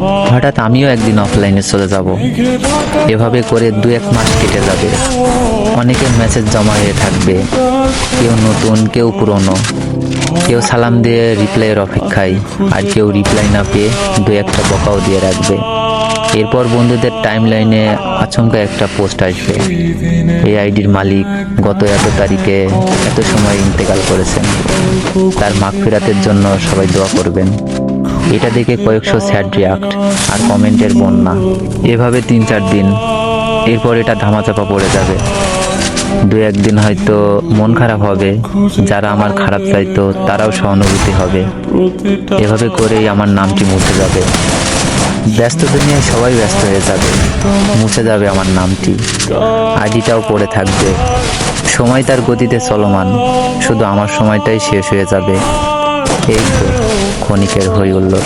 হঠাৎ আমিও একদিন অফলাইনে চলে যাব। এভাবে করে দু এক মাস কেটে যাবে। অনেকের মেসেজ জমা হয়ে থাকবে। কেউ নতুন, কেউ পুরনো। কেউ সালাম দিয়ে রিপ্লাইয়ের অপেক্ষায়। আর কেউ রিপ্লাই না পেয়ে দু একটা বকাও দিয়ে রাখবে। এরপর বন্ধুদের টাইম লাইনে আচমকা একটা পোস্ট আসবে। এই আইডির মালিক গত এত তারিখে এত সময় ইন্তেকাল করেছেন। তার মাগ ফেরাতের জন্য সবাই দোয়া করবেন। এটা দেখে কয়েকশো স্যাড রিয়াক্ট আর কমেন্টের বন্যা। এভাবে তিন চার দিন, এরপর এটা ধামাচাপা পড়ে যাবে। দু একদিন হয়তো মন খারাপ হবে, যারা আমার খারাপ চাইতো, তারাও সহানুভূতি হবে। এভাবে করেই আমার নামটি মুছে যাবে। ব্যস্ত দুনিয়ায় সবাই ব্যস্ত হয়ে যাবে। মুছে যাবে আমার নামটি। আইডিটাও পড়ে থাকবে। সময় তার গতিতে চলমান। শুধু আমার সময়টাই শেষ হয়ে যাবে। এই তো ক্ষণিকের হই উল্লো